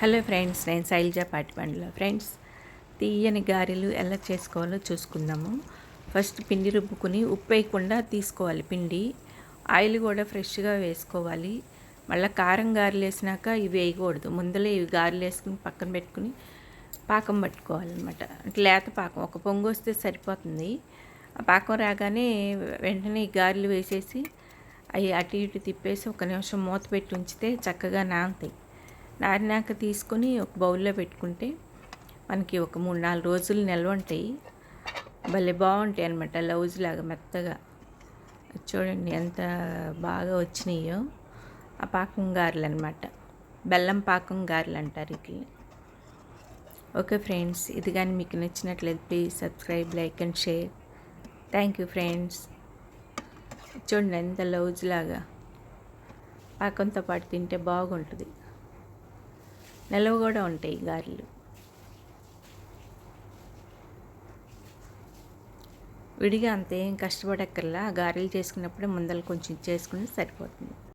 Hello friends నేను Shailaja Patipandla friends తీయని గారెలు ఎలా చేసుకోవాలో చూసుకుందాము. ఫస్ట్ పిండి రుబ్బుకుని ఉప్పు వేయకుండా తీసుకోవాలి పిండి. ఆయిల్ కూడా ఫ్రెష్గా వేసుకోవాలి. మళ్ళీ కారం గారెలు వేసినాక ఇవి వేయకూడదు. ముందలే ఇవి గారెలు వేసుకుని పక్కన పెట్టుకుని పాకం పట్టుకోవాలన్నమాట. అంటే లేత పాకం ఒక పొంగు వస్తే సరిపోతుంది. ఆ పాకం రాగానే వెంటనే ఈ గారెలు వేసేసి అవి అటు ఇటు తిప్పేసి ఒక నిమిషం మూత పెట్టి ఉంచితే చక్కగా నాంతాయి నారినాక తీసుకొని ఒక బౌల్లో పెట్టుకుంటే మనకి ఒక మూడు నాలుగు రోజులు నిల్వ ఉంటాయి. భలే బాగుంటాయి అనమాట లౌజ్ లాగా మెత్తగా. చూడండి ఎంత బాగా వచ్చినాయో. ఆ పాకం గారెలు అనమాట బెల్లం పాకం గారెలు అంటారు వీటిని. ఓకే ఫ్రెండ్స్ ఇది కానీ మీకు నచ్చినట్లయితే please subscribe like and share. Thank you friends. చూడండి ఎంత లౌజ్ లాగా. పాకంతో పాటు తింటే బాగుంటుంది. నిలవ కూడా ఉంటాయి గారెలు. విడిగా అంతేం కష్టపడక్కర్లా గారెలు చేసుకున్నప్పుడే ముందర కొంచెం చేసుకుని సరిపోతుంది.